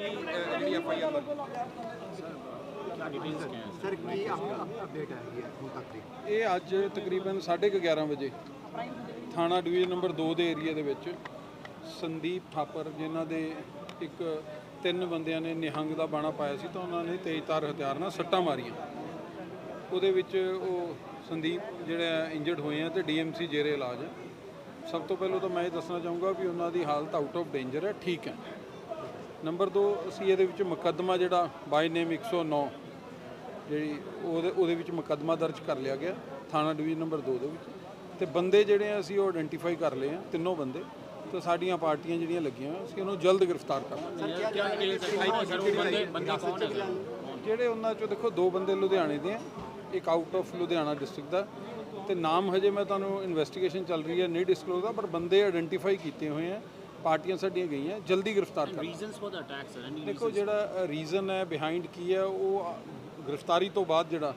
ਕੀ ਜਿਹੜੀ F I R sir ਕੀ update ਹੈ ਇਹ ਹੁਣ ਤੱਕ ਦੀ ਇਹ ਅੱਜ ਤਕਰੀਬਨ 11:30 ਵਜੇ ਥਾਣਾ ਡਿਵੀਜ਼ਨ ਨੰਬਰ 2 ਦੇ ਏਰੀਆ ਦੇ ਵਿੱਚ ਸੰਦੀਪ ਥਾਪਰ, ਜਿਨ੍ਹਾਂ ਦੇ ਇੱਕ ਤਿੰਨ ਬੰਦਿਆਂ ਨੇ ਨਿਹੰਗ ਦਾ ਬਾਣਾ ਪਾਇਆ ਸੀ ਤਾਂ ਉਹਨਾਂ ਨੇ ਤੇਜ਼ਧਾਰ ਹਥਿਆਰ ਨਾਲ ਸੱਟਾਂ ਮਾਰੀਆਂ। ਉਹਦੇ ਵਿੱਚ ਉਹ ਸੰਦੀਪ ਜਿਹੜਾ ਇੰਜਰਡ ਹੋਏ ਆ ਤੇ ਡੀਐਮਸੀ ਜੇਰੇ ਇਲਾਜ ਹੈ ਸਭ ਤੋਂ ਪਹਿਲਾਂ ਤਾਂ ਮੈਂ ਇਹ ਦੱਸਣਾ ਚਾਹੂੰਗਾ ਵੀ ਉਹਨਾਂ ਦੀ ਹਾਲਤ ਆਊਟ ਆਫ ਡੇਂਜਰ ਹੈ ਠੀਕ ਹੈ ਨੰਬਰ 2 ਅਸੀਂ ਇਹਦੇ ਵਿੱਚ ਮੁਕੱਦਮਾ ਜਿਹੜਾ ਬਾਈ ਨੇਮ 109 ਜਿਹੜੀ ਉਹਦੇ ਉਹਦੇ ਵਿੱਚ ਮੁਕੱਦਮਾ ਦਰਜ ਕਰ ਲਿਆ ਗਿਆ ਥਾਣਾ ਡਿਵੀਜ਼ਨ ਨੰਬਰ 2 ਦੇ ਵਿੱਚ। ਤੇ ਬੰਦੇ ਜਿਹੜੇ ਆ ਅਸੀਂ ਉਹ ਆਇਡੈਂਟੀਫਾਈ ਕਰ ਲਏ ਆ ਤਿੰਨੋਂ ਬੰਦੇ। ਤੇ ਸਾਡੀਆਂ ਪਾਰਟੀਆਂ ਜਿਹੜੀਆਂ ਲੱਗੀਆਂ ਅਸੀਂ ਉਹਨੂੰ ਜਲਦ ਗ੍ਰਿਫਤਾਰ ਕਰਾਂਗੇ ਜਿਹੜੇ ਉਹਨਾਂ ਚੋਂ ਦੇਖੋ ਦੋ ਬੰਦੇ ਲੁਧਿਆਣੇ ਦੇ ਆ ਇੱਕ ਆਊਟ ਆਫ ਲੁਧਿਆਣਾ ਡਿਸਟ੍ਰਿਕਟ ਦਾ। ਤੇ ਨਾਮ ਹਜੇ ਮੈਂ ਤੁਹਾਨੂੰ ਇਨਵੈਸਟੀਗੇਸ਼ਨ ਚੱਲ ਰਹੀ ਹੈ ਨਹੀਂ ਡਿਸਕਲੋਜ਼ ਦਾ ਪਰ ਬੰਦੇ ਆਇਡੈਂਟੀਫਾਈ ਕੀਤੇ ਹੋਏ ਆ। ਪਾਰਟੀਆਂ ਸਾਡੀਆਂ ਗਈਆਂ ਜਲਦੀ ਗ੍ਰਿਫਤਾਰ reasons for the attack, sir? Any ਦੇਖੋ ਜਿਹੜਾ ਰੀਜ਼ਨ ਹੈ ਬਿਹਾਈਂਡ ਕੀ ਹੈ ਉਹ ਗ੍ਰਿਫਤਾਰੀ ਤੋਂ ਬਾਅਦ ਜਿਹੜਾ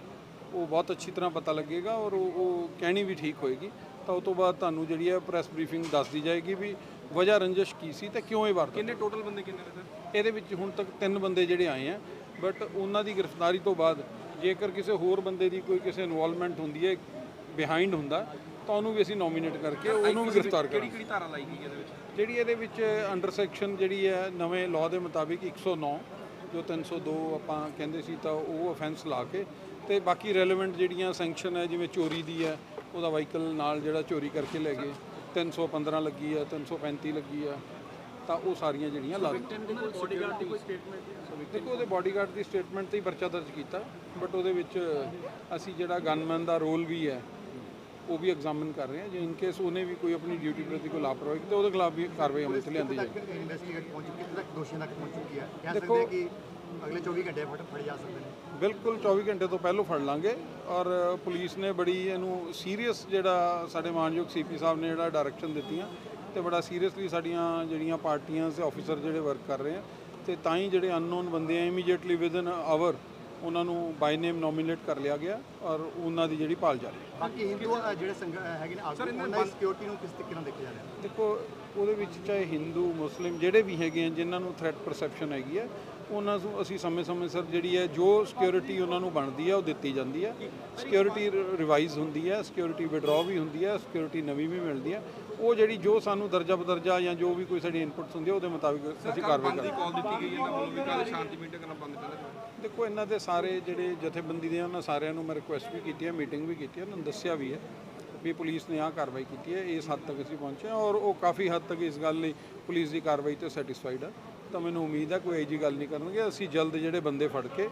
ਉਹ ਬਹੁਤ ਅੱਛੀ ਤਰ੍ਹਾਂ ਪਤਾ ਲੱਗੇਗਾ ਔਰ ਉਹ ਉਹ ਕਹਿਣੀ ਵੀ ਠੀਕ ਹੋਏਗੀ। ਤਾਂ ਉਸ ਤੋਂ ਬਾਅਦ ਤੁਹਾਨੂੰ ਜਿਹੜੀ ਹੈ ਪ੍ਰੈਸ ਬਰੀਫਿੰਗ ਦੱਸ ਦੀ ਜਾਏਗੀ ਵੀ ਵਜ੍ਹਾ ਰੰਜਿਸ਼ ਕੀ ਸੀ ਤੇ ਕਿਉਂ ਇਹ ਵਾਰਦਾਤ ਕਿੰਨੇ ਟੋਟਲ ਬੰਦੇ ਕਿੰਨੇ ਨੇ ਸਰ? ਇਹਦੇ ਵਿੱਚ ਹੁਣ ਤੱਕ ਤਿੰਨ ਬੰਦੇ ਜਿਹੜੇ ਆਏ ਆ ਬਟ ਉਹਨਾਂ ਦੀ ਗ੍ਰਿਫਤਾਰੀ ਤੋਂ ਬਾਅਦ ਜੇਕਰ ਕਿਸੇ ਹੋਰ ਬੰਦੇ ਦੀ ਕੋਈ ਕਿਸੇ ਇਨਵੋਲਵਮੈਂਟ ਹੁੰਦੀ ਹੈ ਬਿਹਾਈਂਡ ਹੁੰਦਾ ਤਾਂ ਉਹਨੂੰ ਵੀ ਅਸੀਂ ਨੋਮੀਨੇਟ ਕਰਕੇ ਉਹਨੂੰ ਵੀ ਗ੍ਰਿਫਤਾਰ ਕਿਹੜੀ ਕਰਾਂਗੇ। ਕਿਹੜੀ ਧਾਰਾ ਲਾਈ ਗਈ ਇਹਦੇ ਵਿੱਚ? ਜਿਹੜੀ ਇਹਦੇ ਵਿੱਚ ਅੰਡਰ ਸੈਕਸ਼ਨ ਜਿਹੜੀ ਹੈ ਨਵੇਂ ਲਾਅ ਦੇ ਮੁਤਾਬਿਕ 109 ਜੋ 302 ਆਪਾਂ ਕਹਿੰਦੇ ਸੀ ਤਾਂ ਉਹ ਅਫੈਂਸ ਲਾ ਕੇ ਤੇ ਬਾਕੀ ਰੈਲੇਵੈਂਟ ਜਿਹੜੀਆਂ ਸੈਂਕਸ਼ਨ ਹੈ ਜਿਵੇਂ ਚੋਰੀ ਦੀ ਹੈ ਉਹਦਾ ਵਾਹੀਕਲ ਨਾਲ ਜਿਹੜਾ ਚੋਰੀ ਕਰਕੇ ਲੈ ਗਏ। 315 ਲੱਗੀ ਹੈ 335 ਲੱਗੀ ਹੈ ਤਾਂ ਉਹ ਸਾਰੀਆਂ ਜਿਹੜੀਆਂ ਲਾ? ਦੇਖੋ ਉਹਦੇ ਬਾਡੀਗਾਰਡ ਦੀ ਸਟੇਟਮੈਂਟ ਤੇ ਹੀ ਪਰਚਾ ਦਰਜ ਕੀਤਾ ਬਟ ਉਹਦੇ ਵਿੱਚ ਅਸੀਂ ਜਿਹੜਾ ਗਨਮੈਨ ਦਾ ਰੋਲ ਵੀ ਹੈ ਉਹ ਵੀ ਐਗਜ਼ਾਮਿਨ ਕਰ ਰਹੇ ਹਾਂ ਜੇ ਇਨ ਕੇਸ ਉਹਨੇ ਵੀ ਕੋਈ ਆਪਣੀ ਡਿਊਟੀ ਪ੍ਰਤੀ ਕੋਈ ਲਾਪਰਵਾਹੀ ਕੀਤੀ ਉਹਦੇ ਖਿਲਾਫ ਵੀ ਕਾਰਵਾਈ ਅਮਲ 'ਚ ਲਿਆਂਦੀ ਇਨਵੈਸਟੀਗੇਟ ਪਹੁੰਚ ਚੁੱਕੀ ਕਿੱਥੇ ਤੱਕ ਦੋਸ਼ੀਆਂ ਤੱਕ ਪਹੁੰਚ ਚੁੱਕੀ ਹੈ? ਕਹਿ ਸਕਦੇ ਹਾਂ ਕਿ ਅਗਲੇ 24 ਘੰਟੇ ਫੜ ਫੜੇ ਜਾ ਸਕਦੇ ਨੇ। ਬਿਲਕੁਲ 24 ਘੰਟੇ ਤੋਂ ਪਹਿਲਾਂ ਫੜ ਲਾਂਗੇ ਔਰ ਪੁਲਿਸ ਨੇ ਬੜੀ ਇਹਨੂੰ ਸੀਰੀਅਸ ਜਿਹੜਾ ਸਾਡੇ ਮਾਨਯੋਗ ਸੀਪੀ ਸਾਹਿਬ ਨੇ ਜਿਹੜਾ ਡਾਇਰੈਕਸ਼ਨ ਦਿੱਤੀਆਂ ਤੇ ਬੜਾ ਸੀਰੀਅਸਲੀ ਸਾਡੀਆਂ ਜਿਹੜੀਆਂ ਪਾਰਟੀਆਂ ਤੇ ਆਫੀਸਰ ਜਿਹੜੇ ਵਰਕ ਕਰ ਰਹੇ ਆ ਤੇ ਤਾਂ ਹੀ ਜਿਹੜੇ ਅਨਨੋਨ ਬੰਦੇ ਆ ਇਮੀਡੀਏਟਲੀ ਵਿਦਨ ਆਵਰ ਉਹਨਾਂ ਨੂੰ ਬਾਈ ਨੇਮ ਨੋਮੀਨੇਟ ਕਰ ਲਿਆ ਗਿਆ ਔਰ ਉਹਨਾਂ ਦੀ ਜਿਹੜੀ ਭਾਲ ਜਾਰੀ ਹੈ। ਬਾਕੀ ਹਿੰਦੂ ਜਿਹੜੇ ਹੈਗੇ ਨੇ ਆਗੂ ਉਹਨਾਂ ਦੀ ਸਿਕਿਉਰਿਟੀ ਨੂੰ ਕਿਸ ਤਰੀਕੇ ਨਾਲ ਦੇਖਿਆ ਜਾ ਰਿਹਾ? ਦੇਖੋ ਉਹਦੇ ਵਿੱਚ ਚਾਹੇ ਹਿੰਦੂ ਮੁਸਲਿਮ ਜਿਹੜੇ ਵੀ ਹੈਗੇ ਆ ਜਿਨ੍ਹਾਂ ਨੂੰ ਥ੍ਰੈਟ ਪਰਸੈਪਸ਼ਨ ਹੈਗੀ ਹੈ ਉਹਨਾਂ ਨੂੰ ਅਸੀਂ ਸਮੇਂ-ਸਮੇਂ ਸਿਰ ਜਿਹੜੀ ਹੈ ਜੋ ਸਿਕਿਉਰਿਟੀ ਉਹਨਾਂ ਨੂੰ ਬਣਦੀ ਹੈ ਉਹ ਦਿੱਤੀ ਜਾਂਦੀ ਹੈ ਸਿਕਿਉਰਿਟੀ ਰਿਵਾਈਜ਼ ਹੁੰਦੀ ਹੈ ਸਿਕਿਉਰਿਟੀ ਵਿਡਰਾਅ ਵੀ ਹੁੰਦੀ ਹੈ ਸਿਕਿਉਰਿਟੀ ਨਵੀਂ ਵੀ ਮਿਲਦੀ ਹੈ ਉਹ ਜਿਹੜੀ ਜੋ ਸਾਨੂੰ ਦਰਜਾ ਬਦਰਜਾ ਜਾਂ ਜੋ ਵੀ ਕੋਈ ਸਾਡੀ ਇਨਪੁਟਸ ਹੁੰਦੀ ਹੈ ਉਹਦੇ ਮੁਤਾਬਿਕ ਅਸੀਂ ਕਾਰਵਾਈ ਕਰਾਂਗੇ। ਕਾਲ ਦਿੱਤੀ ਗਈ ਇਹਨਾਂ ਵੱਲੋਂ ਵੀ ਕੱਲ ਸ਼ਾਂਤੀ ਮੀਟਿੰਗ ਕਰਨਾ ਬੰਦ ਚਾਹੁੰਦੇ ਦੇਖੋ ਇਹਨਾਂ ਦੇ ਸਾਰੇ ਜਿਹੜੇ ਜਥੇਬੰਦੀ ਦੇ ਆ, ਉਹਨਾਂ ਸਾਰਿਆਂ ਨੂੰ ਮੈਂ ਰਿਕੁਐਸਟ ਵੀ ਕੀਤੀ ਹੈ ਮੀਟਿੰਗ ਵੀ ਕੀਤੀ ਹੈ ਉਹਨਾਂ ਨੂੰ ਦੱਸਿਆ ਵੀ ਹੈ ਵੀ ਪੁਲਿਸ ਨੇ ਆਹ ਕਾਰਵਾਈ ਕੀਤੀ ਹੈ ਇਸ ਹੱਦ ਤੱਕ ਅਸੀਂ ਪਹੁੰਚੇ ਹਾਂ ਔਰ ਉਹ ਕਾਫੀ ਹੱਦ ਤੱਕ ਇਸ ਗੱਲ ਲਈ ਪੁਲਿਸ ਦੀ ਕਾਰਵਾਈ ਤੋਂ ਸੈਟੀਸਫਾਈਡ ਆ। ਤਾਂ ਮੈਨੂੰ ਉਮੀਦ ਹੈ ਕੋਈ ਇਹੋ ਜਿਹੀ ਗੱਲ ਨਹੀਂ ਕਰਨਗੇ ਅਸੀਂ ਜਲਦ ਜਿਹੜੇ ਬੰਦੇ ਫੜ ਕੇ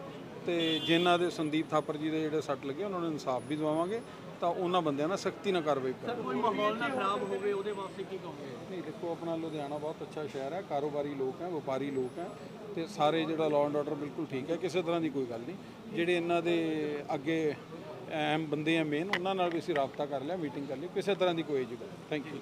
ਤੇ ਜਿਨ੍ਹਾਂ ਦੇ ਸੰਦੀਪ ਥਾਪਰ ਜੀ ਦੇ ਜਿਹੜੇ ਸੱਟ ਲੱਗੇ ਉਹਨਾਂ ਨੂੰ ਇਨਸਾਫ ਵੀ ਦਿਵਾਵਾਂਗੇ ਤਾਂ ਉਹਨਾਂ ਬੰਦਿਆਂ ਨਾਲ ਸਖਤੀ ਨਾਲ ਕਾਰਵਾਈ ਕਰਾਂਗੇ ਕੋਈ ਮਾਹੌਲ ਨਾ ਖਰਾਬ ਹੋਵੇ ਉਹਦੇ ਵਾਸਤੇ ਕੀ ਕਹੋਗੇ? ਨਹੀਂ ਦੇਖੋ ਆਪਣਾ ਲੁਧਿਆਣਾ ਬਹੁਤ ਅੱਛਾ ਸ਼ਹਿਰ ਹੈ ਕਾਰੋਬਾਰੀ ਲੋਕ ਹੈ ਵਪਾਰੀ ਲੋਕ ਹੈ ਤੇ ਸਾਰੇ ਜਿਹੜਾ ਲਾਅ ਐਂਡ ਆਰਡਰ ਬਿਲਕੁਲ ਠੀਕ ਹੈ ਕਿਸੇ ਤਰ੍ਹਾਂ ਦੀ ਕੋਈ ਗੱਲ ਨਹੀਂ। ਜਿਹੜੇ ਇਹਨਾਂ ਦੇ ਅੱਗੇ ਅਹਿਮ ਬੰਦੇ ਆ ਮੇਨ ਉਹਨਾਂ ਨਾਲ ਵੀ ਅਸੀਂ ਰਾਬਤਾ ਕਰ ਲਿਆ ਮੀਟਿੰਗ ਕਰ ਲਈ ਕਿਸੇ ਤਰ੍ਹਾਂ ਦੀ ਕੋਈ ਜੀ ਗੱਲ ਥੈਂਕ ਯੂ